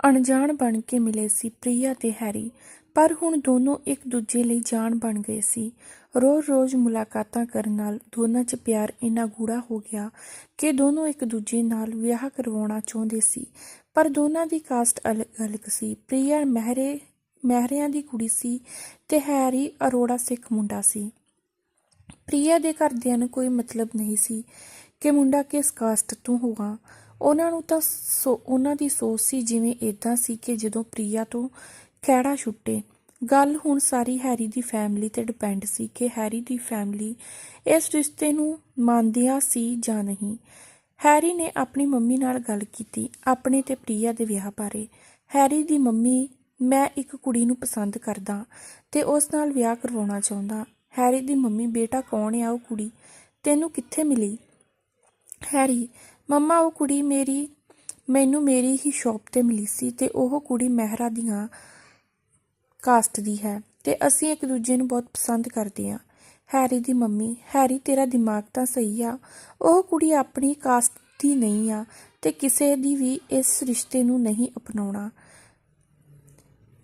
ਅਣਜਾਣ ਬਣ ਕੇ ਮਿਲੇ ਸੀ ਪ੍ਰਿਆ ਤੇ ਹੈਰੀ, ਪਰ ਹੁਣ ਦੋਨੋਂ ਇੱਕ ਦੂਜੇ ਲਈ ਜਾਨ ਬਣ ਗਏ ਸੀ। ਰੋਜ਼-ਰੋਜ਼ ਮੁਲਾਕਾਤਾਂ ਕਰਨ ਨਾਲ ਦੋਨਾਂ 'ਚ ਪਿਆਰ ਇੰਨਾ ਗੂੜਾ ਹੋ ਗਿਆ ਕਿ ਦੋਨੋਂ ਇੱਕ ਦੂਜੇ ਨਾਲ ਵਿਆਹ ਕਰਵਾਉਣਾ ਚਾਹੁੰਦੇ ਸੀ, ਪਰ ਦੋਨਾਂ ਦੀ ਕਾਸਟ ਅਲੱਗ-ਅਲੱਗ ਸੀ। ਪ੍ਰਿਆ ਮਹਿਰੇ, ਮਹਿਰਿਆਂ ਦੀ ਕੁੜੀ ਸੀ ਤੇ ਹੈਰੀ ਅਰੋੜਾ ਸਿੱਖ ਮੁੰਡਾ ਸੀ। ਪ੍ਰਿਆ ਦੇ ਘਰਦਿਆਂ ਨੂੰ ਕੋਈ ਮਤਲਬ ਨਹੀਂ ਸੀ ਕਿ ਮੁੰਡਾ ਕਿਸ ਕਾਸਟ ਤੋਂ ਹੋਗਾ ਉਹਨਾਂ ਨੂੰ ਤਾਂ ਸੋ, ਉਹਨਾਂ ਦੀ ਸੋਚ ਸੀ ਜਿਵੇਂ ਇਦਾਂ ਸੀ ਕਿ ਜਦੋਂ ਪ੍ਰਿਆ ਤੋਂ ਖਹਿੜਾ ਛੁੱਟੇ। ਗੱਲ ਹੁਣ ਸਾਰੀ ਹੈਰੀ ਦੀ ਫੈਮਿਲੀ ਤੇ ਡਿਪੈਂਡ ਸੀ ਕਿ ਹੈਰੀ ਦੀ ਫੈਮਿਲੀ ਇਸ ਰਿਸ਼ਤੇ ਨੂੰ ਮੰਨਦਿਆ ਸੀ ਜਾਂ ਨਹੀਂ। ਹੈਰੀ ਨੇ ਆਪਣੀ ਮੰਮੀ ਨਾਲ ਗੱਲ ਕੀਤੀ, ਆਪਣੇ ਤੇ ਪ੍ਰਿਆ ਦੇ ਵਿਆਹ ਬਾਰੇ। ਹੈਰੀ ਦੀ ਮੰਮੀ, ਮੈਂ ਇੱਕ ਕੁੜੀ ਨੂੰ ਪਸੰਦ ਕਰਦਾ ਤੇ ਉਸ ਨਾਲ ਵਿਆਹ ਕਰਵਾਉਣਾ ਚਾਹੁੰਦਾ। ਹੈਰੀ ਦੀ ਮੰਮੀ, ਬੇਟਾ, ਕੌਣ ਆ ਉਹ ਕੁੜੀ? ਤੈਨੂੰ ਕਿੱਥੇ ਮਿਲੀ? ਹੈਰੀ ਮੰਮਾ, ਉਹ ਕੁੜੀ ਮੇਰੀ, ਮੈਨੂੰ ਮੇਰੀ ਹੀ ਸ਼ੌਪ ਤੇ ਮਿਲੀ ਸੀ ਤੇ ਉਹ ਕੁੜੀ ਮਹਿਰਾ ਦੀਆਂ ਕਾਸਟ ਦੀ ਹੈ ਤੇ ਅਸੀਂ ਇੱਕ ਦੂਜੇ ਨੂੰ ਬਹੁਤ ਪਸੰਦ ਕਰਦੇ ਹਾਂ। ਹੈਰੀ ਦੀ ਮੰਮੀ, ਹੈਰੀ, ਤੇਰਾ ਦਿਮਾਗ ਤਾਂ ਸਹੀ ਆ। ਉਹ ਕੁੜੀ ਆਪਣੀ ਕਾਸਟ ਦੀ ਨਹੀਂ ਆ ਤੇ ਕਿਸੇ ਦੀ ਵੀ ਇਸ ਰਿਸ਼ਤੇ ਨੂੰ ਨਹੀਂ ਅਪਣਾਉਣਾ।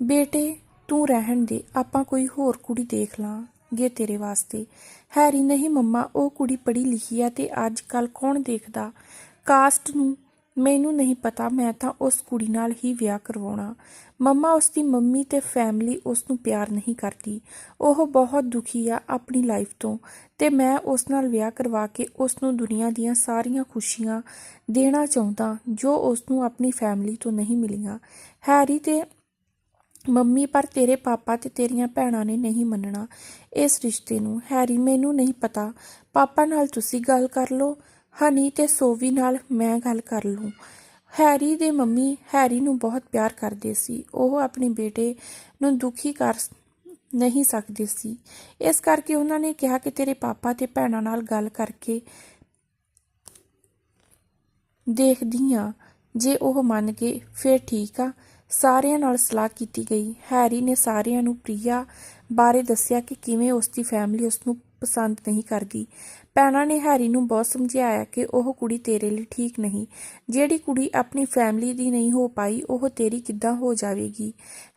ਬੇਟੇ, ਤੂੰ ਰਹਿਣ ਦੇ, ਆਪਾਂ ਕੋਈ ਹੋਰ ਕੁੜੀ ਦੇਖ ਲਾਂਗੇ ਤੇਰੇ ਵਾਸਤੇ। ਹੈਰੀ, ਨਹੀਂ ਮੰਮਾ, ਉਹ ਕੁੜੀ ਪੜ੍ਹੀ ਲਿਖੀ ਆ ਤੇ ਅੱਜ ਕੱਲ ਕੌਣ ਦੇਖਦਾ? ਕਾਸਟ ਨੂੰ ਮੈਨੂੰ ਨਹੀਂ ਪਤਾ, ਮੈਂ ਤਾਂ ਉਸ ਕੁੜੀ ਨਾਲ ਹੀ ਵਿਆਹ ਕਰਵਾਉਣਾ। ਮੰਮਾ ਉਸ ਦੀ ਮੰਮੀ ਤੇ ਫੈਮਿਲੀ ਉਸ ਨੂੰ ਪਿਆਰ ਨਹੀਂ ਕਰਦੀ। ਉਹ ਬਹੁਤ ਦੁਖੀ ਆ ਆਪਣੀ ਲਾਈਫ ਤੋਂ ਤੇ ਮੈਂ ਉਸ ਨਾਲ ਵਿਆਹ ਕਰਵਾ ਕੇ ਉਸ ਨੂੰ ਦੁਨੀਆ ਦੀਆਂ ਸਾਰੀਆਂ ਖੁਸ਼ੀਆਂ ਦੇਣਾ ਚਾਹੁੰਦਾ, ਜੋ ਉਸ ਨੂੰ ਆਪਣੀ ਫੈਮਿਲੀ ਤੋਂ ਨਹੀਂ ਮਿਲੀਆਂ। ਹੈਰੀ ਤੇ ਮੰਮੀ, ਪਰ ਤੇਰੇ ਪਾਪਾ ਤੇ ਤੇਰੀਆਂ ਭੈਣਾਂ ਨੇ ਨਹੀਂ ਮੰਨਣਾ ਇਸ ਰਿਸ਼ਤੇ ਨੂੰ। ਹੈਰੀ, ਮੈਨੂੰ ਨਹੀਂ ਪਤਾ। ਪਾਪਾ ਨਾਲ ਤੁਸੀਂ ਗੱਲ ਕਰ ਲਓ। ਹਨੀ ਤੇ ਸੋਵੀ ਨਾਲ ਮੈਂ ਗੱਲ ਕਰ ਲੂੰ। ਹੈਰੀ ਦੇ ਮੰਮੀ ਹੈਰੀ ਨੂੰ ਬਹੁਤ ਪਿਆਰ ਕਰਦੇ ਸੀ। ਉਹ ਆਪਣੇ ਬੇਟੇ ਨੂੰ ਦੁਖੀ ਕਰ ਨਹੀਂ ਸਕਦੇ ਸੀ। ਇਸ ਕਰਕੇ ਉਹਨਾਂ ਨੇ ਕਿਹਾ ਕਿ ਤੇਰੇ ਪਾਪਾ ਤੇ ਭੈਣਾਂ ਨਾਲ ਗੱਲ ਕਰਕੇ ਦੇਖਦੀ ਆ ਜੇ ਉਹ ਮੰਨ ਗਏ, ਫਿਰ ਠੀਕ ਆ। ਸਾਰਿਆਂ ਨਾਲ ਸਲਾਹ ਕੀਤੀ ਗਈ। ਹੈਰੀ ਨੇ ਸਾਰਿਆਂ ਨੂੰ ਪ੍ਰਿਆ ਬਾਰੇ ਦੱਸਿਆ ਕਿ ਕਿਵੇਂ ਉਸ ਦੀ ਫੈਮਿਲੀ ਉਸ ਨੂੰ ਪਸੰਦ ਨਹੀਂ ਕਰਦੀ। ਭੈਣਾਂ ਨੇ ਹੈਰੀ ਨੂੰ ਬਹੁਤ ਸਮਝਾਇਆ ਕਿ ਉਹ ਕੁੜੀ ਤੇਰੇ ਲਈ ਠੀਕ ਨਹੀਂ। ਜਿਹੜੀ ਕੁੜੀ ਆਪਣੀ ਫੈਮਿਲੀ ਦੀ ਨਹੀਂ ਹੋ ਪਾਈ, ਉਹ ਤੇਰੀ ਕਿੱਦਾਂ ਹੋ ਜਾਵੇਗੀ?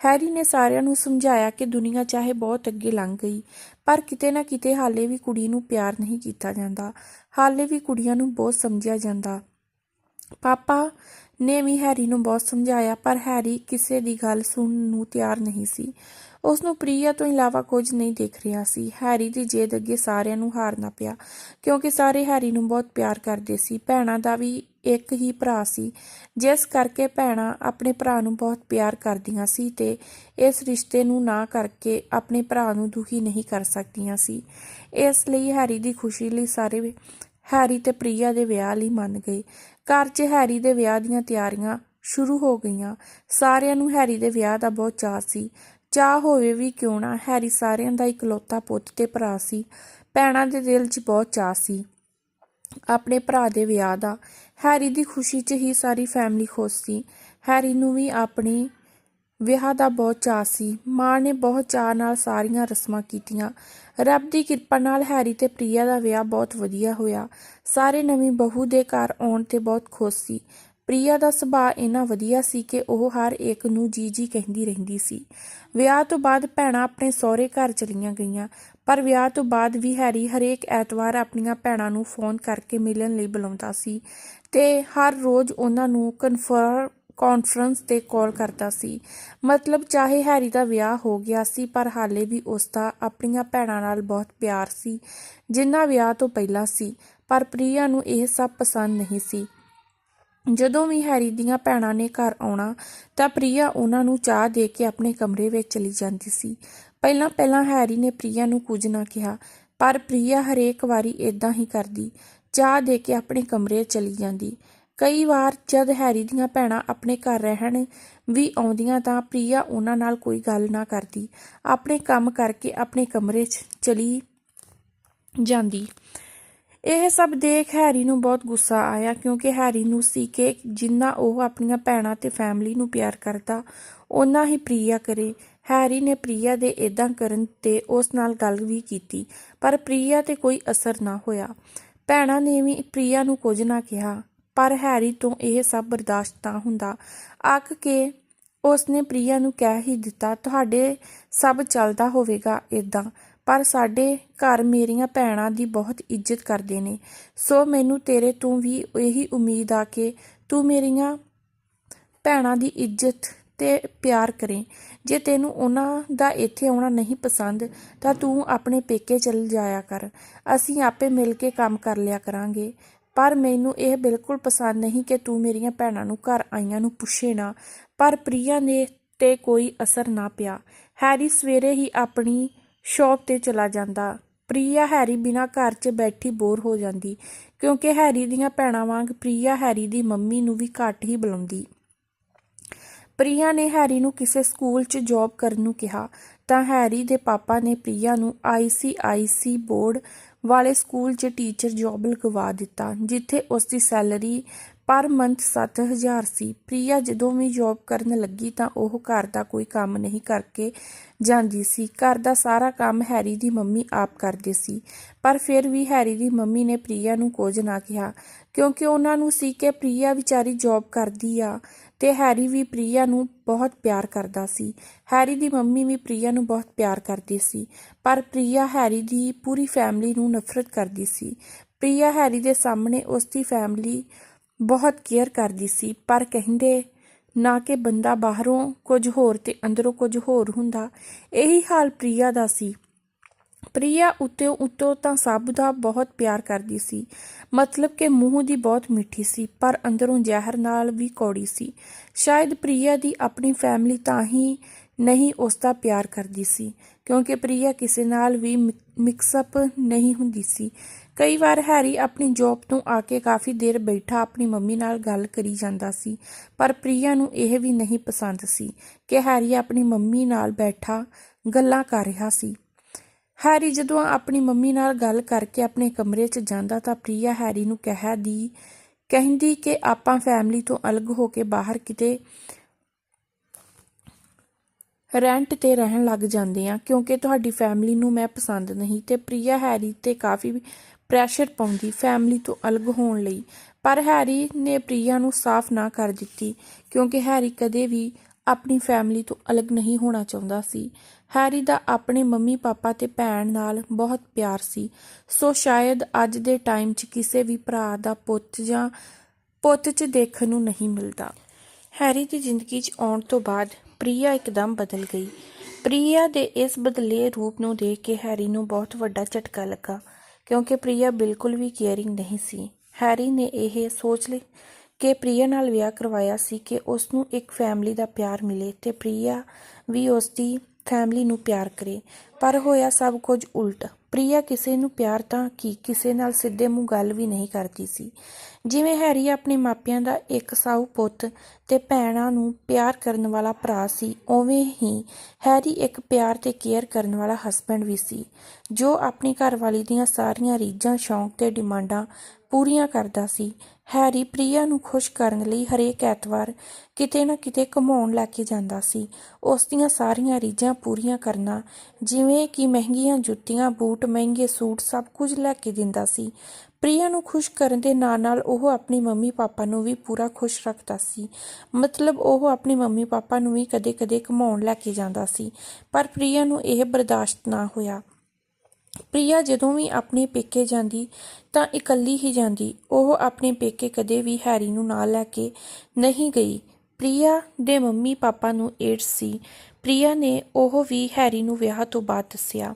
ਹੈਰੀ ਨੇ ਸਾਰਿਆਂ ਨੂੰ ਸਮਝਾਇਆ ਕਿ ਦੁਨੀਆ ਚਾਹੇ ਬਹੁਤ ਅੱਗੇ ਲੰਘ ਗਈ, ਪਰ ਕਿਤੇ ਨਾ ਕਿਤੇ ਹਾਲੇ ਵੀ ਕੁੜੀ ਨੂੰ ਪਿਆਰ ਨਹੀਂ ਕੀਤਾ ਜਾਂਦਾ। ਹਾਲੇ ਵੀ ਕੁੜੀਆਂ ਨੂੰ ਬਹੁਤ ਸਮਝਿਆ ਜਾਂਦਾ। ਪਾਪਾ ਨੇ ਵੀ ਹੈਰੀ ਨੂੰ ਬਹੁਤ ਸਮਝਾਇਆ, ਪਰ ਹੈਰੀ ਕਿਸੇ ਦੀ ਗੱਲ ਸੁਣਨ ਨੂੰ ਤਿਆਰ ਨਹੀਂ ਸੀ। ਉਸ ਨੂੰ ਪ੍ਰਿਆ ਤੋਂ ਇਲਾਵਾ ਕੁਝ ਨਹੀਂ ਦੇਖ ਰਿਹਾ ਸੀ। ਹੈਰੀ ਦੀ ਜੇਦ ਅੱਗੇ ਸਾਰਿਆਂ ਨੂੰ ਹਾਰਨਾ ਪਿਆ, ਕਿਉਂਕਿ ਸਾਰੇ ਹੈਰੀ ਨੂੰ ਬਹੁਤ ਪਿਆਰ ਕਰਦੇ ਸੀ। ਭੈਣਾਂ ਦਾ ਵੀ ਇੱਕ ਹੀ ਭਰਾ ਸੀ, ਜਿਸ ਕਰਕੇ ਭੈਣਾਂ ਆਪਣੇ ਭਰਾ ਨੂੰ ਬਹੁਤ ਪਿਆਰ ਕਰਦੀਆਂ ਸੀ ਤੇ ਇਸ ਰਿਸ਼ਤੇ ਨੂੰ ਨਾ ਕਰਕੇ ਆਪਣੇ ਭਰਾ ਨੂੰ ਦੁਖੀ ਨਹੀਂ ਕਰ ਸਕਦੀਆਂ ਸੀ। ਇਸ ਲਈ ਹੈਰੀ ਦੀ ਖੁਸ਼ੀ ਲਈ ਸਾਰੇ ਹੈਰੀ ਤੇ ਪ੍ਰੀਆ ਦੇ ਵਿਆਹ ਲਈ ਮੰਨ ਗਏ। ਘਰ 'ਚ ਹੈਰੀ ਦੇ ਵਿਆਹ ਦੀਆਂ ਤਿਆਰੀਆਂ ਸ਼ੁਰੂ ਹੋ ਗਈਆਂ। ਸਾਰਿਆਂ ਨੂੰ ਹੈਰੀ ਦੇ ਵਿਆਹ ਦਾ ਬਹੁਤ ਚਾਅ ਸੀ। ਚਾਹ ਹੋਵੇ ਵੀ ਕਿਉਂ ਨਾ ਹੈਰੀ ਸਾਰਿਆਂ ਦਾ ਇਕਲੌਤਾ ਪੁੱਤ ਤੇ ਭਰਾ ਸੀ, ਭੈਣਾਂ ਦੇ ਦਿਲ 'ਚ ਬਹੁਤ ਚਾਹ ਸੀ। ਆਪਣੇ ਭਰਾ ਦੇ ਵਿਆਹ ਦਾ ਹੈਰੀ ਦੀ ਖੁਸ਼ੀ 'ਚ ਹੀ ਸਾਰੀ ਫੈਮਿਲੀ ਖੁਸ਼ ਸੀ। ਹੈਰੀ ਨੂੰ ਵੀ ਆਪਣੀ ਵਿਆਹ ਦਾ ਬਹੁਤ ਚਾਹ ਸੀ। ਮਾਂ ਨੇ ਬਹੁਤ ਚਾਹ ਨਾਲ ਸਾਰੀਆਂ ਰਸਮਾਂ ਕੀਤੀਆਂ। ਰੱਬ ਦੀ ਕਿਰਪਾ ਨਾਲ ਹੈਰੀ ਤੇ ਪ੍ਰੀਆ ਦਾ ਵਿਆਹ ਬਹੁਤ ਵਧੀਆ ਹੋਇਆ। ਸਾਰੇ ਨਵੀਂ ਬਹੂ ਦੇ ਘਰ ਆਉਣ ਤੇ ਬਹੁਤ ਖੁਸ਼ ਸੀ। ਪ੍ਰਿਆ ਦਾ ਸੁਭਾਅ ਇੰਨਾ ਵਧੀਆ ਸੀ ਕਿ ਉਹ ਹਰ ਇੱਕ ਨੂੰ ਜੀ ਜੀ ਕਹਿੰਦੀ ਰਹਿੰਦੀ ਸੀ। ਵਿਆਹ ਤੋਂ ਬਾਅਦ ਭੈਣਾਂ ਆਪਣੇ ਸਹੁਰੇ ਘਰ ਚਲੀਆਂ ਗਈਆਂ, ਪਰ ਵਿਆਹ ਤੋਂ ਬਾਅਦ ਵੀ ਹੈਰੀ ਹਰੇਕ ਐਤਵਾਰ ਆਪਣੀਆਂ ਭੈਣਾਂ ਨੂੰ ਫੋਨ ਕਰਕੇ ਮਿਲਣ ਲਈ ਬੁਲਾਉਂਦਾ ਸੀ ਤੇ ਹਰ ਰੋਜ਼ ਉਹਨਾਂ ਨੂੰ ਕਨਫਰਮ ਕਾਨਫਰੰਸ ਤੇ ਕਾਲ ਕਰਦਾ ਸੀ। ਮਤਲਬ ਚਾਹੇ ਹੈਰੀ ਦਾ ਵਿਆਹ ਹੋ ਗਿਆ ਸੀ, ਪਰ ਹਾਲੇ ਵੀ ਉਸ ਦਾ ਆਪਣੀਆਂ ਭੈਣਾਂ ਨਾਲ ਬਹੁਤ ਪਿਆਰ ਸੀ, ਜਿੰਨਾ ਵਿਆਹ ਤੋਂ ਪਹਿਲਾਂ ਸੀ, ਪਰ ਪ੍ਰਿਆ ਨੂੰ ਇਹ ਸਭ ਪਸੰਦ ਨਹੀਂ ਸੀ। ਜਦੋਂ ਵੀ ਹੈਰੀ ਦੀਆਂ ਭੈਣਾਂ ਨੇ ਘਰ ਆਉਣਾ, ਤਾਂ ਪ੍ਰਿਆ ਉਹਨਾਂ ਨੂੰ ਚਾਹ ਦੇ ਕੇ ਆਪਣੇ ਕਮਰੇ ਵਿੱਚ ਚਲੀ ਜਾਂਦੀ ਸੀ। ਪਹਿਲਾਂ ਪਹਿਲਾਂ ਹੈਰੀ ਨੇ ਪ੍ਰਿਆ ਨੂੰ ਕੁਝ ਨਾ ਕਿਹਾ, ਪਰ ਪ੍ਰਿਆ ਹਰੇਕ ਵਾਰੀ ਇਦਾਂ ਹੀ ਕਰਦੀ, ਚਾਹ ਦੇ ਕੇ ਆਪਣੇ ਕਮਰੇ ਚਲੀ ਜਾਂਦੀ। ਕਈ ਵਾਰ ਜਦ ਹੈਰੀ ਦੀਆਂ ਭੈਣਾਂ ਆਪਣੇ ਘਰ ਰਹਿਣ ਵੀ ਆਉਂਦੀਆਂ ਤਾਂ ਪ੍ਰਿਆ ਉਹਨਾਂ ਨਾਲ ਕੋਈ ਗੱਲ ਨਾ ਕਰਦੀ, ਆਪਣੇ ਕੰਮ ਕਰਕੇ ਆਪਣੇ ਕਮਰੇ 'ਚ ਚਲੀ ਜਾਂਦੀ। ਇਹ ਸਭ ਦੇਖ ਹੈਰੀ ਨੂੰ ਬਹੁਤ ਗੁੱਸਾ ਆਇਆ ਕਿਉਂਕਿ ਹੈਰੀ ਨੂੰ ਸੀ ਕਿ ਜਿੰਨਾ ਉਹ ਆਪਣੀਆਂ ਭੈਣਾਂ ਤੇ ਫੈਮਲੀ ਨੂੰ ਪਿਆਰ ਕਰਦਾ, ਓਨਾ ਹੀ ਪ੍ਰੀਆ ਕਰੇ। ਹੈਰੀ ਨੇ ਪ੍ਰੀਆ ਦੇ ਇਦਾਂ ਕਰਨ ਤੇ ਉਸ ਨਾਲ ਗੱਲ ਵੀ ਕੀਤੀ, ਪਰ ਪ੍ਰੀਆ ਤੇ ਕੋਈ ਅਸਰ ਨਾ ਹੋਇਆ। ਭੈਣਾਂ ਨੇ ਵੀ ਪ੍ਰੀਆ ਨੂੰ ਕੁਝ ਨਾ ਕਿਹਾ, ਪਰ ਹੈਰੀ ਤੋਂ ਇਹ ਸਭ ਬਰਦਾਸ਼ਤ ਨਾ ਹੁੰਦਾ। ਅੱਕ ਕੇ ਉਸਨੇ ਪ੍ਰੀਆ ਨੂੰ ਕਹਿ ਹੀ ਦਿੱਤਾ, ਤੁਹਾਡੇ ਸਭ ਚੱਲਦਾ ਹੋਵੇਗਾ ਇਦਾਂ ਪਰ ਸਾਡੇ ਘਰ ਮੇਰੀਆਂ ਭੈਣਾਂ ਦੀ ਬਹੁਤ ਇੱਜ਼ਤ ਕਰਦੇ ਨੇ। ਸੋ ਮੈਨੂੰ ਤੇਰੇ ਤੋਂ ਵੀ ਇਹੀ ਉਮੀਦ ਆ ਕਿ ਤੂੰ ਮੇਰੀਆਂ ਭੈਣਾਂ ਦੀ ਇੱਜ਼ਤ ਤੇ ਪਿਆਰ ਕਰੇ। ਜੇ ਤੈਨੂੰ ਉਹਨਾਂ ਦਾ ਇੱਥੇ ਆਉਣਾ ਨਹੀਂ ਪਸੰਦ, ਤਾਂ ਤੂੰ ਆਪਣੇ ਪੇਕੇ ਚਲ ਜਾਇਆ ਕਰ। ਅਸੀਂ ਆਪੇ ਮਿਲ ਕੇ ਕੰਮ ਕਰ ਲਿਆ ਕਰਾਂਗੇ। ਪਰ ਮੈਨੂੰ ਇਹ ਬਿਲਕੁਲ ਪਸੰਦ ਨਹੀਂ ਕਿ ਤੂੰ ਮੇਰੀਆਂ ਭੈਣਾਂ ਨੂੰ ਘਰ ਆਈਆਂ ਨੂੰ ਪੁੱਛੇ ਨਾ। ਪਰ ਪ੍ਰਿਆ ਨੇ ਤੇ ਕੋਈ ਅਸਰ ਨਾ ਪਿਆ। ਹੈਰੀ ਸਵੇਰੇ ਹੀ ਆਪਣੀ ਸ਼ੌਪ ਤੇ ਚਲਾ ਜਾਂਦਾ। ਪ੍ਰੀਆ ਹੈਰੀ ਬਿਨਾਂ ਘਰ 'ਚ ਬੈਠੀ ਬੋਰ ਹੋ ਜਾਂਦੀ, ਕਿਉਂਕਿ ਹੈਰੀ ਦੀਆਂ ਭੈਣਾਂ ਵਾਂਗ ਪ੍ਰੀਆ ਹੈਰੀ ਦੀ ਮੰਮੀ ਨੂੰ ਵੀ ਘੱਟ ਹੀ ਬੁਲਾਉਂਦੀ। ਪ੍ਰੀਆ ਨੇ ਹੈਰੀ ਨੂੰ ਕਿਸੇ ਸਕੂਲ 'ਚ ਜੌਬ ਕਰਨ ਨੂੰ ਕਿਹਾ, ਤਾਂ ਹੈਰੀ ਦੇ ਪਾਪਾ ਨੇ ਪ੍ਰੀਆ ਨੂੰ ਆਈਸੀਆਈਸੀ ਬੋਰਡ ਵਾਲੇ ਸਕੂਲ 'ਚ ਟੀਚਰ ਜੌਬ ਲਗਵਾ ਦਿੱਤਾ, ਜਿੱਥੇ ਉਸ ਦੀ ਸੈਲਰੀ ਪਰ ਮੰਥ 7000 ਸੀ। ਪ੍ਰਿਆ ਜਦੋਂ ਵੀ ਜੌਬ ਕਰਨ ਲੱਗੀ ਤਾਂ ਉਹ ਘਰ ਦਾ ਕੋਈ ਕੰਮ ਨਹੀਂ ਕਰਕੇ ਜਾਂਦੀ ਸੀ। ਘਰ ਦਾ ਸਾਰਾ ਕੰਮ ਹੈਰੀ ਦੀ ਮੰਮੀ ਆਪ ਕਰਦੇ ਸੀ। ਪਰ ਫਿਰ ਵੀ ਹੈਰੀ ਦੀ ਮੰਮੀ ਨੇ ਪ੍ਰਿਆ ਨੂੰ ਕੁਝ ਨਾ ਕਿਹਾ, ਕਿਉਂਕਿ ਉਹਨਾਂ ਨੂੰ ਸੀ ਕਿ ਪ੍ਰਿਆ ਵਿਚਾਰੀ ਜੌਬ ਕਰਦੀ ਆ ਤੇ ਹੈਰੀ ਵੀ ਪ੍ਰਿਆ ਨੂੰ ਬਹੁਤ ਪਿਆਰ ਕਰਦਾ ਸੀ। ਹੈਰੀ ਦੀ ਮੰਮੀ ਵੀ ਪ੍ਰਿਆ ਨੂੰ ਬਹੁਤ ਪਿਆਰ ਕਰਦੀ ਸੀ, ਪਰ ਪ੍ਰਿਆ ਹੈਰੀ ਦੀ ਪੂਰੀ ਫੈਮਿਲੀ ਨੂੰ ਨਫ਼ਰਤ ਕਰਦੀ ਸੀ। ਪ੍ਰਿਆ ਹੈਰੀ ਦੇ ਸਾਹਮਣੇ ਉਸ ਦੀ ਫੈਮਿਲੀ ਬਹੁਤ ਕੇਅਰ ਕਰਦੀ ਸੀ, ਪਰ ਕਹਿੰਦੇ, ਨਾ ਕਿ ਬੰਦਾ ਬਾਹਰੋਂ ਕੁਝ ਹੋਰ ਤੇ ਅੰਦਰੋਂ ਕੁਝ ਹੋਰ ਹੁੰਦਾ। ਇਹੀ ਹਾਲ ਪ੍ਰਿਆ ਦਾ ਸੀ। ਪ੍ਰਿਆ ਉੱਤੇ ਉੱਤੋਂ ਤਾਂ ਸਭ ਦਾ ਬਹੁਤ ਪਿਆਰ ਕਰਦੀ ਸੀ। ਮਤਲਬ ਕਿ ਮੂੰਹ ਦੀ ਬਹੁਤ ਮਿੱਠੀ ਸੀ, ਪਰ ਅੰਦਰੋਂ ਜ਼ਹਿਰ ਨਾਲ ਵੀ ਕੌੜੀ ਸੀ। ਸ਼ਾਇਦ ਪ੍ਰਿਆ ਦੀ ਆਪਣੀ ਫੈਮਿਲੀ ਤਾਂ ਹੀ ਨਹੀਂ ਉਸ ਦਾ ਪਿਆਰ ਕਰਦੀ ਸੀ, ਕਿਉਂਕਿ ਪ੍ਰਿਆ ਕਿਸੇ ਨਾਲ ਵੀ ਮਿਕਸ ਅਪ ਨਹੀਂ ਹੁੰਦੀ ਸੀ। ਕਈ ਵਾਰ ਹੈਰੀ ਆਪਣੀ ਜੌਬ ਤੋਂ ਆ ਕੇ ਕਾਫੀ ਦੇਰ ਬੈਠਾ ਆਪਣੀ ਮੰਮੀ ਨਾਲ ਗੱਲ ਕਰੀ ਜਾਂਦਾ ਸੀ, ਪਰ ਪ੍ਰੀਆ ਨੂੰ ਇਹ ਵੀ ਨਹੀਂ ਪਸੰਦ ਸੀ ਕਿ ਹੈਰੀ ਆਪਣੀ ਮੰਮੀ ਨਾਲ ਬੈਠਾ ਗੱਲਾਂ ਕਰ ਰਿਹਾ ਸੀ। ਹੈਰੀ ਜਦੋਂ ਆਪਣੀ ਮੰਮੀ ਨਾਲ ਗੱਲ ਕਰਕੇ ਆਪਣੇ ਕਮਰੇ 'ਚ ਜਾਂਦਾ ਤਾਂ ਪ੍ਰੀਆ ਹੈਰੀ ਨੂੰ ਕਹਿ ਦੀ ਕਹਿੰਦੀ ਕਿ ਆਪਾਂ ਫੈਮਿਲੀ ਤੋਂ ਅਲੱਗ ਹੋ ਕੇ ਬਾਹਰ ਕਿਤੇ ਰੈਂਟ ਤੇ ਰਹਿਣ ਲੱਗ ਜਾਂਦੇ ਆ ਕਿਉਂਕਿ ਤੁਹਾਡੀ ਫੈਮਿਲੀ ਨੂੰ ਮੈਂ ਪਸੰਦ ਨਹੀਂ ਤੇ ਪ੍ਰੀਆ ਹੈਰੀ ਤੇ ਕਾਫੀ ਪ੍ਰੈਸ਼ਰ ਪਾਉਂਦੀ ਫੈਮਿਲੀ ਤੋਂ ਅਲੱਗ ਹੋਣ ਲਈ। ਪਰ ਹੈਰੀ ਨੇ ਪ੍ਰੀਆ ਨੂੰ ਸਾਫ਼ ਨਾ ਕਰ ਦਿੱਤੀ, ਕਿਉਂਕਿ ਹੈਰੀ ਕਦੇ ਵੀ ਆਪਣੀ ਫੈਮਿਲੀ ਤੋਂ ਅਲੱਗ ਨਹੀਂ ਹੋਣਾ ਚਾਹੁੰਦਾ ਸੀ। ਹੈਰੀ ਦਾ ਆਪਣੇ ਮੰਮੀ ਪਾਪਾ ਤੇ ਭੈਣ ਨਾਲ ਬਹੁਤ ਪਿਆਰ ਸੀ। ਸੋ ਸ਼ਾਇਦ ਅੱਜ ਦੇ ਟਾਈਮ 'ਚ ਕਿਸੇ ਵੀ ਭਰਾ ਦਾ ਪੁੱਤ ਜਾਂ ਪੁੱਤ 'ਚ ਦੇਖਣ ਨੂੰ ਨਹੀਂ ਮਿਲਦਾ। ਹੈਰੀ ਦੀ ਜ਼ਿੰਦਗੀ 'ਚ ਆਉਣ ਤੋਂ ਬਾਅਦ ਪ੍ਰੀਆ ਇੱਕਦਮ ਬਦਲ ਗਈ। ਪ੍ਰੀਆ ਦੇ ਇਸ ਬਦਲੇ ਰੂਪ ਨੂੰ ਦੇਖ ਕੇ ਹੈਰੀ ਨੂੰ ਬਹੁਤ ਵੱਡਾ ਝਟਕਾ ਲੱਗਾ। ਕਿਉਂਕਿ ਪ੍ਰਿਆ ਬਿਲਕੁਲ ਵੀ ਕੇਅਰਿੰਗ ਨਹੀਂ ਸੀ। ਹੈਰੀ ਨੇ ਇਹ ਸੋਚ ਲਈ ਕਿ ਪ੍ਰਿਆ ਨਾਲ ਵਿਆਹ ਕਰਵਾਇਆ ਸੀ ਕਿ ਉਸ ਨੂੰ ਇੱਕ ਫੈਮਿਲੀ ਦਾ ਪਿਆਰ ਮਿਲੇ ਤੇ ਪ੍ਰਿਆ ਵੀ ਉਸ ਦੀ ਫੈਮਿਲੀ ਨੂੰ ਪਿਆਰ ਕਰੇ। ਪਰ ਹੋਇਆ ਸਭ ਕੁਝ ਉਲਟ। ਪ੍ਰਿਆ ਕਿਸੇ ਨੂੰ ਪਿਆਰ ਤਾਂ ਕੀ, ਕਿਸੇ ਨਾਲ ਸਿੱਧੇ ਮੂੰਹ ਗੱਲ ਵੀ ਨਹੀਂ ਕਰਦੀ ਸੀ। ਜਿਵੇਂ ਹੈਰੀ ਆਪਣੇ ਮਾਪਿਆਂ ਦਾ ਇੱਕ ਸਾਊ ਪੁੱਤ ਤੇ ਭੈਣਾਂ ਨੂੰ ਪਿਆਰ ਕਰਨ ਵਾਲਾ ਭਰਾ ਸੀ, ਉਵੇਂ ਹੀ ਹੈਰੀ ਇੱਕ ਪਿਆਰ ਤੇ ਕੇਅਰ ਕਰਨ ਵਾਲਾ ਹਸਬੰਡ ਵੀ ਸੀ, ਜੋ ਆਪਣੀ ਘਰਵਾਲੀ ਦੀਆਂ ਸਾਰੀਆਂ ਰੀਝਾਂ, ਸ਼ੌਂਕ ਤੇ ਡਿਮਾਂਡਾਂ ਪੂਰੀਆਂ ਕਰਦਾ ਸੀ। ਹੈਰੀ ਪ੍ਰਿਆ ਨੂੰ ਖੁਸ਼ ਕਰਨ ਲਈ ਹਰੇਕ ਐਤਵਾਰ ਕਿਤੇ ਨਾ ਕਿਤੇ ਘੁਮਾਉਣ ਲੈ ਕੇ ਜਾਂਦਾ ਸੀ। ਉਸ ਦੀਆਂ ਸਾਰੀਆਂ ਰੀਝਾਂ ਪੂਰੀਆਂ ਕਰਨਾ, ਜਿਵੇਂ ਕਿ ਮਹਿੰਗੀਆਂ ਜੁੱਤੀਆਂ, ਬੂਟ, ਮਹਿੰਗੇ ਸੂਟ ਸਭ ਕੁਝ ਲੈ ਕੇ ਦਿੰਦਾ ਸੀ। ਪ੍ਰਿਆ ਨੂੰ ਖੁਸ਼ ਕਰਨ ਦੇ ਨਾਲ ਨਾਲ ਉਹ ਆਪਣੀ ਮੰਮੀ ਪਾਪਾ ਨੂੰ ਵੀ ਪੂਰਾ ਖੁਸ਼ ਰੱਖਦਾ ਸੀ। ਮਤਲਬ ਉਹ ਆਪਣੀ ਮੰਮੀ ਪਾਪਾ ਨੂੰ ਵੀ ਕਦੇ-ਕਦੇ ਘੁਮਾਉਣ ਲੈ ਕੇ ਜਾਂਦਾ ਸੀ, ਪਰ ਪ੍ਰਿਆ ਨੂੰ ਇਹ ਬਰਦਾਸ਼ਤ ਨਾ ਹੋਇਆ। ਪ੍ਰਿਆ ਜਦੋਂ ਵੀ ਆਪਣੇ ਪੇਕੇ ਜਾਂਦੀ ਤਾਂ ਇਕੱਲੀ ਹੀ ਜਾਂਦੀ। ਉਹ ਆਪਣੇ ਪੇਕੇ ਕਦੇ ਵੀ ਹੈਰੀ ਨੂੰ ਨਾਲ ਲੈ ਕੇ ਨਹੀਂ ਗਈ। ਪ੍ਰਿਆ ਦੇ ਮੰਮੀ ਪਾਪਾ ਨੂੰ ਏਡਸ ਸੀ। ਪ੍ਰਿਆ ਨੇ ਉਹ ਵੀ ਹੈਰੀ ਨੂੰ ਵਿਆਹ ਤੋਂ ਬਾਅਦ ਦੱਸਿਆ।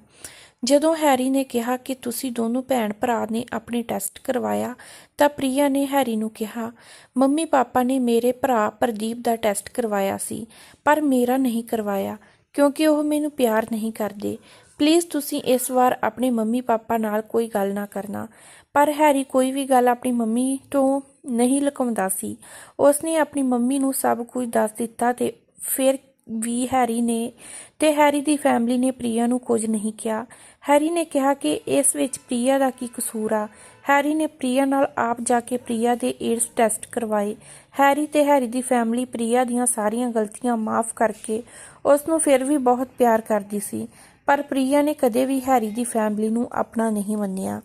ਜਦੋਂ ਹੈਰੀ ਨੇ ਕਿਹਾ ਕਿ ਤੁਸੀਂ ਦੋਨੋਂ ਭੈਣ ਭਰਾ ਨੇ ਆਪਣੇ ਟੈਸਟ ਕਰਵਾਇਆ ਤਾਂ ਪ੍ਰਿਆ ਨੇ ਹੈਰੀ ਨੂੰ ਕਿਹਾ, ਮੰਮੀ ਪਾਪਾ ਨੇ ਮੇਰੇ ਭਰਾ ਪ੍ਰਦੀਪ ਦਾ ਟੈਸਟ ਕਰਵਾਇਆ ਸੀ, ਪਰ ਮੇਰਾ ਨਹੀਂ ਕਰਵਾਇਆ, ਕਿਉਂਕਿ ਉਹ ਮੈਨੂੰ ਪਿਆਰ ਨਹੀਂ ਕਰਦੇ। ਪਲੀਜ਼ ਤੁਸੀਂ ਇਸ ਵਾਰ ਆਪਣੇ ਮੰਮੀ ਪਾਪਾ ਨਾਲ ਕੋਈ ਗੱਲ ਨਾ ਕਰਨਾ। ਪਰ ਹੈਰੀ ਕੋਈ ਵੀ ਗੱਲ ਆਪਣੀ ਮੰਮੀ ਤੋਂ ਨਹੀਂ ਲੁਕਾਉਂਦਾ ਸੀ। ਉਸਨੇ ਆਪਣੀ ਮੰਮੀ ਨੂੰ ਸਭ ਕੁਝ ਦੱਸ ਦਿੱਤਾ ਤੇ ਫਿਰ ਵੀ ਹੈਰੀ ਨੇ ਤੇ ਹੈਰੀ ਦੀ ਫੈਮਿਲੀ ਨੇ ਪ੍ਰਿਆ ਨੂੰ ਕੁਝ ਨਹੀਂ ਕਿਹਾ। ਹੈਰੀ ਨੇ ਕਿਹਾ ਕਿ ਇਸ ਵਿੱਚ ਪ੍ਰਿਆ ਦਾ ਕੀ ਕਸੂਰ ਆ। ਹੈਰੀ ਨੇ ਪ੍ਰਿਆ ਨਾਲ ਆਪ ਜਾ ਕੇ ਪ੍ਰਿਆ ਦੇ ਏਡਸ ਟੈਸਟ ਕਰਵਾਏ। ਹੈਰੀ ਤੇ ਹੈਰੀ ਦੀ ਫੈਮਿਲੀ ਪ੍ਰਿਆ ਦੀਆਂ ਸਾਰੀਆਂ ਗਲਤੀਆਂ ਮਾਫ ਕਰਕੇ ਉਸ ਨੂੰ ਫਿਰ ਵੀ ਬਹੁਤ ਪਿਆਰ ਕਰਦੀ ਸੀ। ਪਰ ਪ੍ਰਿਆ ਨੇ ਕਦੇ ਵੀ ਹੈਰੀ ਦੀ ਫੈਮਿਲੀ ਨੂੰ ਆਪਣਾ ਨਹੀਂ ਮੰਨਿਆ।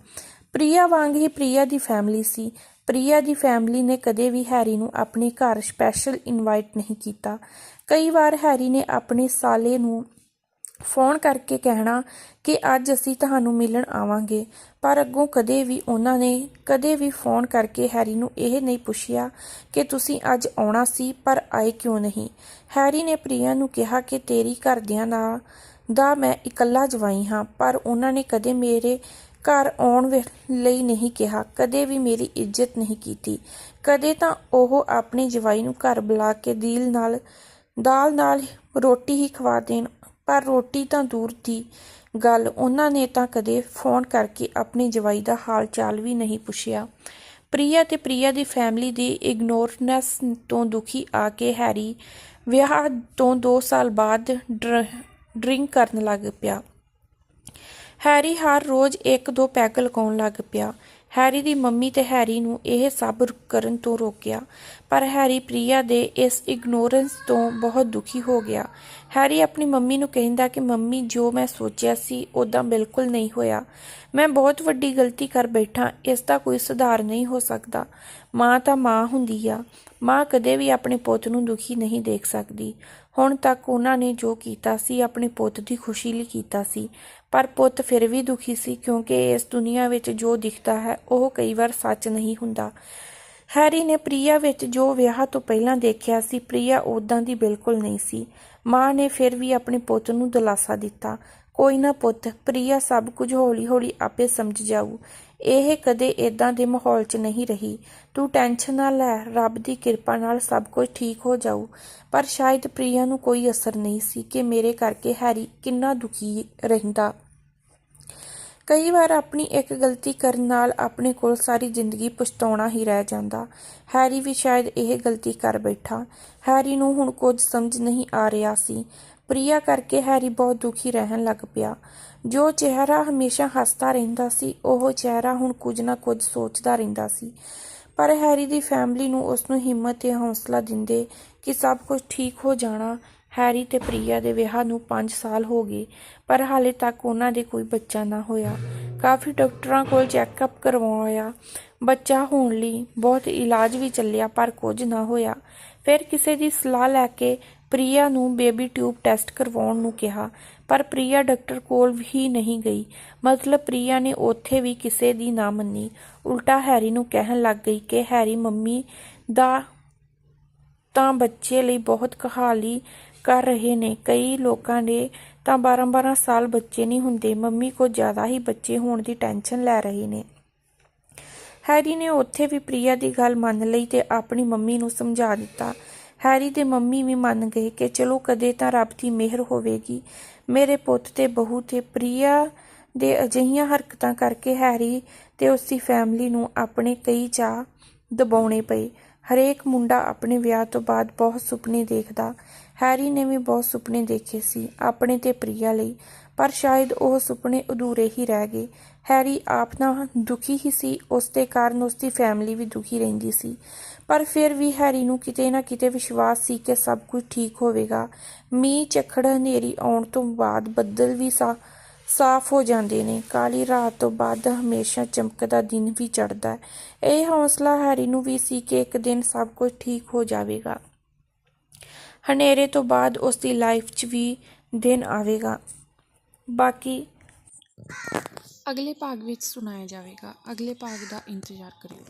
ਪ੍ਰਿਆ ਵਾਂਗ ਹੀ ਪ੍ਰਿਆ ਦੀ ਫੈਮਿਲੀ ਸੀ। ਪ੍ਰਿਆ ਦੀ ਫੈਮਿਲੀ ਨੇ ਕਦੇ ਵੀ ਹੈਰੀ ਨੂੰ ਆਪਣੇ ਘਰ ਸਪੈਸ਼ਲ ਇਨਵਾਈਟ ਨਹੀਂ ਕੀਤਾ। ਕਈ ਵਾਰ ਹੈਰੀ ਨੇ ਆਪਣੇ ਸਾਲੇ ਨੂੰ ਫੋਨ ਕਰਕੇ ਕਹਿਣਾ ਕਿ ਅੱਜ ਅਸੀਂ ਤੁਹਾਨੂੰ ਮਿਲਣ ਆਵਾਂਗੇ, ਪਰ ਅੱਗੋਂ ਕਦੇ ਵੀ ਉਹਨਾਂ ਨੇ ਕਦੇ ਵੀ ਫੋਨ ਕਰਕੇ ਹੈਰੀ ਨੂੰ ਇਹ ਨਹੀਂ ਪੁੱਛਿਆ ਕਿ ਤੁਸੀਂ ਅੱਜ ਆਉਣਾ ਸੀ ਪਰ ਆਏ ਕਿਉਂ ਨਹੀਂ। ਹੈਰੀ ਨੇ ਪ੍ਰਿਆ ਨੂੰ ਕਿਹਾ ਕਿ ਤੇਰੀ ਘਰਦਿਆਂ ਦਾ ਦਾ ਮੈਂ ਇਕੱਲਾ ਜਵਾਈ ਹਾਂ, ਪਰ ਉਹਨਾਂ ਨੇ ਕਦੇ ਮੇਰੇ ਘਰ ਆਉਣ ਵੇ- ਲਈ ਨਹੀਂ ਕਿਹਾ, ਕਦੇ ਵੀ ਮੇਰੀ ਇੱਜ਼ਤ ਨਹੀਂ ਕੀਤੀ। ਕਦੇ ਤਾਂ ਉਹ ਆਪਣੇ ਜਵਾਈ ਨੂੰ ਘਰ ਬੁਲਾ ਕੇ ਦਿਲ ਨਾਲ, ਦਾਲ ਨਾਲ ਰੋਟੀ ਹੀ ਖਵਾ ਦੇਣ, ਪਰ ਰੋਟੀ ਤਾਂ ਦੂਰ ਦੀ ਗੱਲ, ਉਹਨਾਂ ਨੇ ਤਾਂ ਕਦੇ ਫੋਨ ਕਰਕੇ ਆਪਣੇ ਜਵਾਈ ਦਾ ਹਾਲ ਚਾਲ ਵੀ ਨਹੀਂ ਪੁੱਛਿਆ। ਪ੍ਰਿਆ ਤੇ ਪ੍ਰਿਆ ਦੀ ਫੈਮਿਲੀ ਦੀ ਇਗਨੋਰਨੈਸ ਤੋਂ ਦੁਖੀ ਆ ਕੇ ਹੈਰੀ, ਵਿਆਹ ਤੋਂ 2 ਸਾਲ ਬਾਅਦ ਡਰਿੰਕ ਕਰਨ ਲੱਗ ਪਿਆ। ਹੈਰੀ ਹਰ ਰੋਜ਼ ਇੱਕ ਦੋ ਪੈਗ ਲਗਾਉਣ ਲੱਗ ਪਿਆ। ਹੈਰੀ ਦੀ ਮੰਮੀ ਤੇ ਹੈਰੀ ਨੂੰ ਇਹ ਸਭ ਕਰਨ ਤੋਂ ਰੋਕਿਆ, ਪਰ ਹੈਰੀ ਪ੍ਰਿਆ ਦੇ ਇਸ ਇਗਨੋਰੈਂਸ ਤੋਂ ਬਹੁਤ ਦੁਖੀ ਹੋ ਗਿਆ। ਹੈਰੀ ਆਪਣੀ ਮੰਮੀ ਨੂੰ ਕਹਿੰਦਾ ਕਿ, ਮੰਮੀ, ਜੋ ਮੈਂ ਸੋਚਿਆ ਸੀ ਉਦਾਂ ਬਿਲਕੁਲ ਨਹੀਂ ਹੋਇਆ। ਮੈਂ ਬਹੁਤ ਵੱਡੀ ਗਲਤੀ ਕਰ ਬੈਠਾ, ਇਸ ਦਾ ਕੋਈ ਸੁਧਾਰ ਨਹੀਂ ਹੋ ਸਕਦਾ। ਮਾਂ ਤਾਂ ਮਾਂ ਹੁੰਦੀ ਆ। ਮਾਂ ਕਦੇ ਵੀ ਆਪਣੇ ਪੁੱਤ ਨੂੰ ਦੁਖੀ ਨਹੀਂ ਦੇਖ ਸਕਦੀ। ਹੁਣ ਤੱਕ ਉਹਨਾਂ ਨੇ ਜੋ ਕੀਤਾ ਸੀ, ਆਪਣੇ ਪੁੱਤ ਦੀ ਖੁਸ਼ੀ ਲਈ ਕੀਤਾ ਸੀ। ਪਰ ਪੁੱਤ ਫਿਰ ਵੀ ਦੁਖੀ ਸੀ, ਕਿਉਂਕਿ ਇਸ ਦੁਨੀਆ ਵਿੱਚ ਜੋ ਦਿਖਦਾ ਹੈ, ਉਹ ਕਈ ਵਾਰ ਸੱਚ ਨਹੀਂ ਹੁੰਦਾ। ਹੈਰੀ ਨੇ ਪ੍ਰਿਆ ਵਿੱਚ ਜੋ ਵਿਆਹ ਤੋਂ ਪਹਿਲਾਂ ਦੇਖਿਆ ਸੀ, ਪ੍ਰਿਆ ਉਦਾਂ ਦੀ ਬਿਲਕੁਲ ਨਹੀਂ ਸੀ। ਮਾਂ ਨੇ ਫਿਰ ਵੀ ਆਪਣੇ ਪੁੱਤ ਨੂੰ ਦਿਲਾਸਾ ਦਿੱਤਾ। ਕੋਈ ਨਾ ਪੁੱਤ, ਪ੍ਰਿਆ ਸਭ ਕੁਝ ਹੌਲੀ-ਹੌਲੀ ਆਪੇ ਸਮਝ ਜਾਊ। ਇਹ ਕਦੇ ਇਦਾਂ ਦੇ ਮਾਹੌਲ 'ਚ ਨਹੀਂ ਰਹੀ। ਤੂੰ ਟੈਨਸ਼ਨ ਨਾ ਲੈ, ਰੱਬ ਦੀ ਕਿਰਪਾ ਨਾਲ ਸਭ ਕੁਝ ਠੀਕ ਹੋ ਜਾਊ। ਪਰ ਸ਼ਾਇਦ ਪ੍ਰਿਆ ਨੂੰ ਕੋਈ ਅਸਰ ਨਹੀਂ ਸੀ ਕਿ ਮੇਰੇ ਕਰਕੇ ਹੈਰੀ ਕਿੰਨਾ ਦੁਖੀ ਰਹਿੰਦਾ। ਕਈ ਵਾਰ ਆਪਣੀ ਇੱਕ ਗਲਤੀ ਕਰਨ ਨਾਲ ਆਪਣੇ ਕੋਲ ਸਾਰੀ ਜ਼ਿੰਦਗੀ ਪਛਤਾਉਣਾ ਹੀ ਰਹਿ ਜਾਂਦਾ। ਹੈਰੀ ਵੀ ਸ਼ਾਇਦ ਇਹ ਗਲਤੀ ਕਰ ਬੈਠਾ। ਹੈਰੀ ਨੂੰ ਹੁਣ ਕੁਝ ਸਮਝ ਨਹੀਂ ਆ ਰਿਹਾ ਸੀ। ਪ੍ਰਿਆ ਕਰਕੇ ਹੈਰੀ ਬਹੁਤ ਦੁਖੀ ਰਹਿਣ ਲੱਗ ਪਿਆ। ਜੋ ਚਿਹਰਾ ਹਮੇਸ਼ਾ ਹੱਸਦਾ ਰਹਿੰਦਾ ਸੀ, ਉਹ ਚਿਹਰਾ ਹੁਣ ਕੁਝ ਨਾ ਕੁਝ ਸੋਚਦਾ ਰਹਿੰਦਾ ਸੀ। ਪਰ ਹੈਰੀ ਦੀ ਫੈਮਿਲੀ ਨੂੰ ਉਸ ਨੂੰ ਹਿੰਮਤ ਤੇ ਹੌਸਲਾ ਦਿੰਦੇ ਕਿ ਸਭ ਕੁਝ ਠੀਕ ਹੋ ਜਾਣਾ, ਹੈਰੀ ਤੇ ਪ੍ਰਿਆ ਦੇ ਵਿਆਹ ਨੂੰ 5 ਸਾਲ ਹੋ ਗਏ, ਪਰ ਹਾਲੇ ਤੱਕ ਉਹਨਾਂ ਦੇ ਕੋਈ ਬੱਚਾ ਨਾ ਹੋਇਆ। ਕਾਫੀ ਡਾਕਟਰਾਂ ਕੋਲ ਚੈੱਕਅਪ ਕਰਵਾਇਆ। ਬੱਚਾ ਹੋਣ ਲਈ ਬਹੁਤ ਇਲਾਜ ਵੀ ਚੱਲਿਆ, ਪਰ ਕੁਝ ਨਾ ਹੋਇਆ। ਫਿਰ ਕਿਸੇ ਦੀ ਸਲਾਹ ਲੈ ਕੇ ਪ੍ਰਿਆ ਨੂੰ ਬੇਬੀ ਟਿਊਬ ਟੈਸਟ ਕਰਵਾਉਣ ਨੂੰ ਕਿਹਾ, ਪਰ ਪ੍ਰਿਆ ਡਾਕਟਰ ਕੋਲ ਹੀ ਨਹੀਂ ਗਈ। ਮਤਲਬ ਪ੍ਰਿਆ ਨੇ ਉੱਥੇ ਵੀ ਕਿਸੇ ਦੀ ਨਾ ਮੰਨੀ। ਉਲਟਾ ਹੈਰੀ ਨੂੰ ਕਹਿਣ ਲੱਗ ਗਈ ਕਿ ਹੈਰੀ ਮੰਮੀ ਦਾ ਤਾਂ ਬੱਚੇ ਲਈ ਬਹੁਤ ਕਹਾਲੀ ਕਰ ਰਹੇ ਨੇ। ਕਈ ਲੋਕਾਂ ਦੇ ਤਾਂ 12-12 ਸਾਲ ਬੱਚੇ ਨਹੀਂ ਹੁੰਦੇ। ਮੰਮੀ ਕੋ ਜ਼ਿਆਦਾ ਹੀ ਬੱਚੇ ਹੋਣ ਦੀ ਟੈਨਸ਼ਨ ਲੈ ਰਹੇ ਨੇ। ਹੈਰੀ ਨੇ ਉੱਥੇ ਵੀ ਪ੍ਰਿਆ ਦੀ ਗੱਲ ਮੰਨ ਲਈ ਤੇ ਆਪਣੀ ਮੰਮੀ ਨੂੰ ਸਮਝਾ ਦਿੱਤਾ। ਹੈਰੀ ਦੇ ਮੰਮੀ ਵੀ ਮੰਨ ਗਏ ਕਿ ਚਲੋ ਕਦੇ ਤਾਂ ਰੱਬ ਦੀ ਮਿਹਰ ਹੋਵੇਗੀ। ਮੇਰੇ ਪੁੱਤ ਤੇ ਬਹੂ ਤੇ ਪ੍ਰਿਆ ਦੇ ਅਜਿਹੀਆਂ ਹਰਕਤਾਂ ਕਰਕੇ ਹੈਰੀ ਤੇ ਉਸ ਦੀ ਫੈਮਿਲੀ ਨੂੰ ਆਪਣੇ ਕਈ ਚਾਹ ਦਬਾਉਣੇ ਪਏ। ਹਰੇਕ ਮੁੰਡਾ ਆਪਣੇ ਵਿਆਹ ਤੋਂ ਬਾਅਦ ਬਹੁਤ ਸੁਪਨੇ ਦੇਖਦਾ। ਹੈਰੀ ਨੇ ਵੀ ਬਹੁਤ ਸੁਪਨੇ ਦੇਖੇ ਸੀ, ਆਪਣੇ ਤੇ ਪ੍ਰਿਆ ਲਈ। ਪਰ ਸ਼ਾਇਦ ਉਹ ਸੁਪਨੇ ਅਧੂਰੇ ਹੀ ਰਹਿ ਗਏ। ਹੈਰੀ ਆਪ ਤਾਂ ਦੁਖੀ ਹੀ ਸੀ, ਉਸ ਦੇ ਕਾਰਨ ਉਸ ਦੀ ਫੈਮਿਲੀ ਵੀ ਦੁਖੀ ਰਹਿੰਦੀ ਸੀ। ਪਰ ਫਿਰ ਵੀ ਹੈਰੀ ਨੂੰ ਕਿਤੇ ਨਾ ਕਿਤੇ ਵਿਸ਼ਵਾਸ ਸੀ ਕਿ ਸਭ ਕੁਝ ਠੀਕ ਹੋਵੇਗਾ। ਮੀਂਹ, ਚੱਖੜ, ਹਨੇਰੀ ਆਉਣ ਤੋਂ ਬਾਅਦ ਬੱਦਲ ਵੀ ਸਾਫ਼ ਹੋ ਜਾਂਦੇ ਨੇ। ਕਾਲੀ ਰਾਤ ਤੋਂ ਬਾਅਦ ਹਮੇਸ਼ਾ ਚਮਕਦਾ ਦਿਨ ਵੀ ਚੜ੍ਹਦਾ ਹੈ। ਇਹ ਹੌਸਲਾ ਹੈਰੀ ਨੂੰ ਵੀ ਸੀ ਕਿ ਇੱਕ ਦਿਨ ਸਭ ਕੁਝ ਠੀਕ ਹੋ ਜਾਵੇਗਾ। ਹਨੇਰੇ ਤੋਂ ਬਾਅਦ ਉਸ ਦੀ ਲਾਈਫ 'ਚ ਵੀ ਦਿਨ ਆਵੇਗਾ। ਬਾਕੀ ਅਗਲੇ ਭਾਗ ਵਿੱਚ ਸੁਣਾਇਆ ਜਾਵੇਗਾ। ਅਗਲੇ ਭਾਗ ਦਾ ਇੰਤਜ਼ਾਰ ਕਰਿਓ।